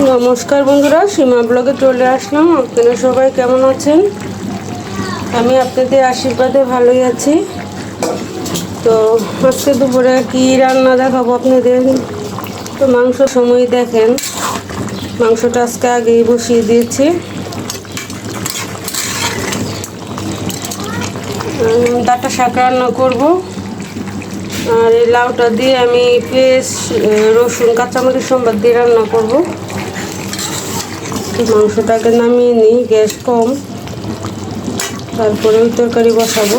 নমস্কার বন্ধুরা, সীমা ব্লগে চলে আসলাম। আপনারা সবাই কেমন আছেন? আমি আপনাদের আশীর্বাদে ভালোই আছি। তো আজকে দুপুরে কি রান্না দেখাবো আপনাদের? তো মাংস সময় দেখেন। মাংসটা আজকে আগেই বসিয়ে দিয়েছি। ডাঁটা শাক রান্না করব। আর এই লাউটা দিয়ে আমি পেঁয়াজ রসুন, কাঁচামরিচ সম্বাদ দিয়ে রান্না করব। মাংসটাকে নামিয়ে নিই, গ্যাস কম। তারপরে ওই তরকারি বসাবো।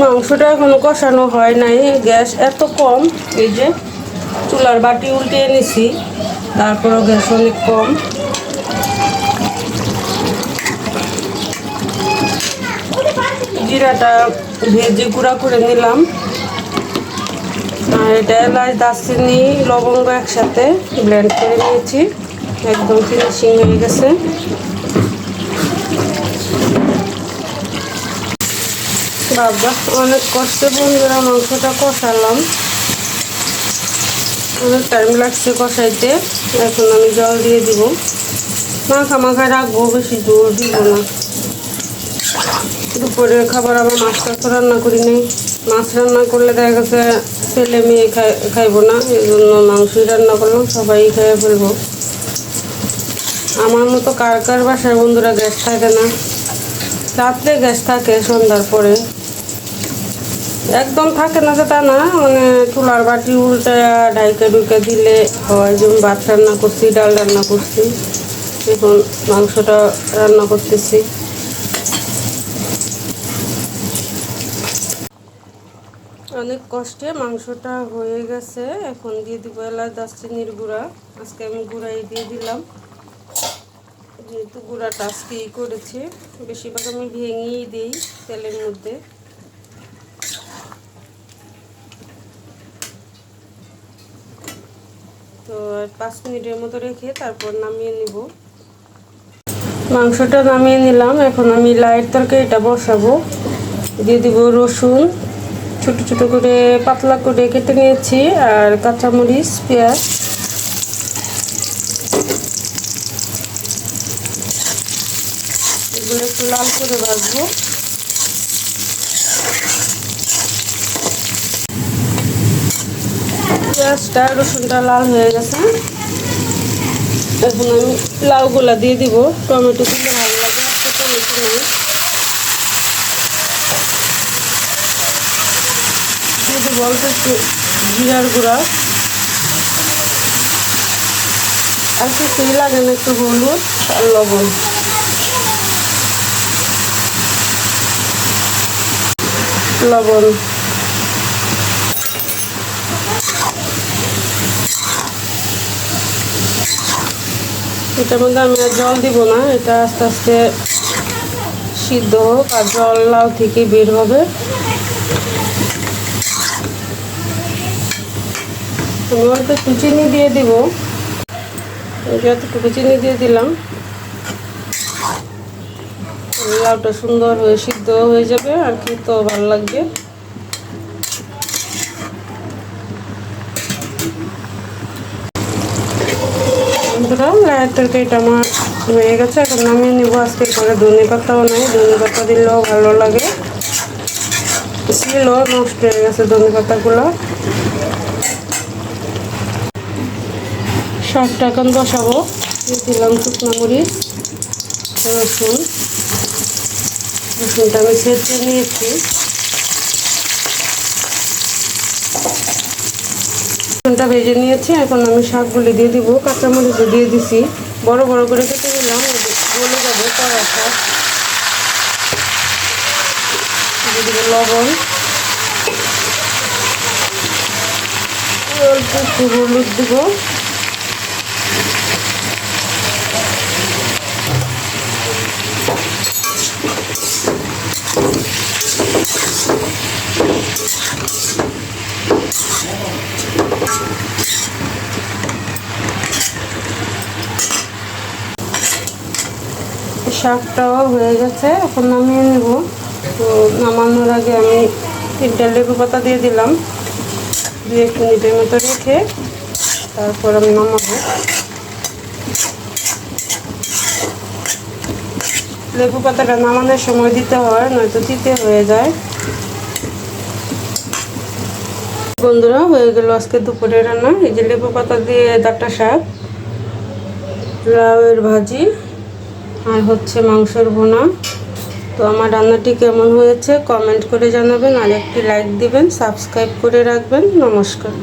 মাংসটা এখনও কষানো হয় নাই, গ্যাস এত কম। এই যে চুলার বাটি উল্টে এনেছি, তারপরেও গ্যাস অনেক কম। জিরাটা ভেজে গুঁড়া করে নিলাম। এটা এলাচ দারচিনি, লবঙ্গ একসাথে ব্লেন্ড করে নিয়েছি। একদম ফিনিশিং হয়ে গেছে। বাবা, অনেক কষ্টে বন্ধুরা মাংসটা কষালাম। অনেক টাইম লাগছে কষাইতে। এখন আমি জল দিয়ে দিব। মাখা মাখা রাখব, বেশি জোর দিব না। দুপুরের খাবার আবার মাছ টাছ রান্না করি নাই। মাছ রান্না করলে দেখা গেছে ছেলে মেয়ে খাই খাইবো না এই জন্য মাংসই রান্না করলাম, সবাই খেয়ে ফেলব। আমার মতো কার কার বাসায় বন্ধুরা গ্যাস থাকে না? রাত্রে গ্যাস থাকে সন্ধ্যার পরে। একদম থাকে না যে তা না মানে চুলার বাটি উল্টে ডাইকা ডুইকা দিলে হয়, যেমন ভাত রান্না করছি, ডাল রান্না করছি, এখন মাংসটা রান্না করতেছি। অনেক কষ্টে মাংসটা হয়ে গেছে। এখন দিয়ে দিব এলাচ, দারচিনির গুঁড়া। আজকে আমি গুঁড়াই দিয়ে দিলাম। যেহেতু গুঁড়াটা আজকেই করেছি, বেশিরভাগ আমি ভেঙেই দিই তেলের মধ্যে। তো পাঁচ মিনিটের মতো রেখে তারপর নামিয়ে নিব। মাংসটা নামিয়ে নিলাম। এখন আমি লাইট তরকারিটা বসাবো। দিয়ে দিব রসুন। ছোট ছোট করে, পাতলা করে কেটে নিয়েছি। আর কাঁচামরিচ, পেঁয়াজ। এগুলো একটু লাল করে ভাজবো। পেঁয়াজটা, রসুনটা লাল হয়ে গেছে। এখন আমি লাউগুলা দিয়ে দিব। টমেটো দিলে ভালো লাগে। টমেটো নেই অল্প একটু জিরার গুঁড়া। আর কিছুই লাগে না একটু হলুদ আর লবণ। লবণ। এটার মধ্যে আমি আর জল দিব না, এটা আস্তে আস্তে সিদ্ধ হোক আর জল লাউ থেকে বের হবে। আমি অল্প একটু চিনি দিয়ে দিব। যতটুকু চিনি দিয়ে দিলাম। লাউটা সুন্দর হয়ে সিদ্ধ হয়ে যাবে, আর খেতেও ভালো লাগবে। বন্ধুরা লাইয়ের তরকারিটা আমার হয়ে গেছে, এখন নামিয়ে নিব। আজকে করে ধনে পাতাও নাই, ধনে পাতা দিলেও ভালো লাগে। ছিল, নষ্ট হয়ে গেছে ধনে পাতাগুলো। শাকটা এখন বসাবো। দিলাম শুকনো মরিচ, রসুন। রসুনটা আমি সেদ্ধ নিয়েছি। রসুনটা ভেজে নিয়েছি, এখন আমি শাকগুলি দিয়ে দিব কাঁচামরিচ দিয়ে দিছি। বড় বড় করে কেটে দিলাম গলে যাবে কড়া শাক দিয়ে লবণ। অল্প একটু হলুদ দিব। শাকটাও হয়ে গেছে, এখন নামিয়ে নেব। তো নামানোর আগে আমি তিনটা লেবু পাতা দিয়ে দিলাম। দু এক মিনিটের মতো রেখে তারপর আমি নামাবো। লেবু পাতাটা নামানোর সময় দিতে হয়, নয়তো তিতে হয়ে যায়। বন্ধুরা, হয়ে গেল আজকে দুপুরে রান্না। এই যে লেবু পাতা দিয়ে ডাটা শাক, লাউয়ের ভাজি, আর হচ্ছে মাংসের বোনা তো আমার রান্নাটি কেমন হয়েছে কমেন্ট করে জানাবেন, আর একটি লাইক দিবেন সাবস্ক্রাইব করে রাখবেন। নমস্কার।